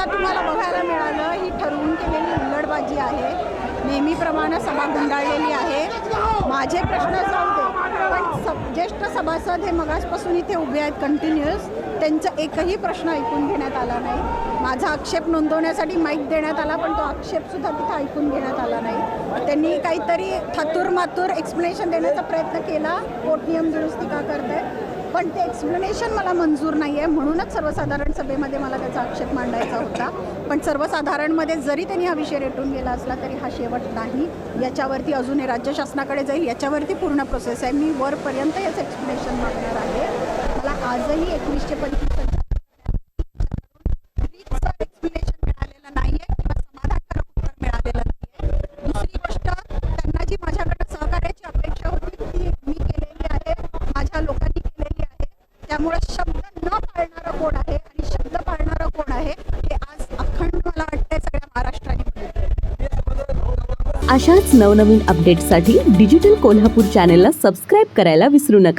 आता तुम्हाला बघायला मिळालं ही ठरवून केलेली हुल्लडबाजी आहे. नेहमीप्रमाणे सभा गुंडाळलेली आहे. माझे प्रश्न सांगते पण सब ज्येष्ठ सभासद हे मगाजपासून इथे उभे आहेत कंटिन्युअस त्यांचा एकही प्रश्न ऐकून घेण्यात आला नाही. माझा आक्षेप नोंदवण्यासाठी माईक देण्यात आला पण तो आक्षेपसुद्धा तिथं ऐकून घेण्यात आला नाही. त्यांनी काहीतरी थातूरमातूर एक्सप्लेनेशन देण्याचा प्रयत्न केला. पोट नियम दुरुस्ती का करते पण ते एक्सप्लेनेशन मला मंजूर नाही आहे म्हणूनच सर्वसाधारण सभेमध्ये मला त्याचा आक्षेप मांडायचा होता. पण सर्वसाधारणमध्ये जरी त्यांनी हा विषय रेटून गेला असला तरी हा शेवट नाही. याच्यावरती अजून हे राज्य शासनाकडे जाईल याच्यावरती पूर्ण प्रोसेस आहे. मी वरपर्यंत याचं एक्सप्लेनेशन मागणार आहे. मला आजही एकवीसशे पंचवीस त्यामुळे शब्द न पाळणारा कोण आहे आणि शब्द पाळणारा कोण आहे हे आज अखंड मला वाटतंय सगळ्या महाराष्ट्राने अशाच नवनवीन अपडेट्ससाठी डिजिटल कोल्हापूर चॅनेलला सबस्क्राईब करायला विसरू नका.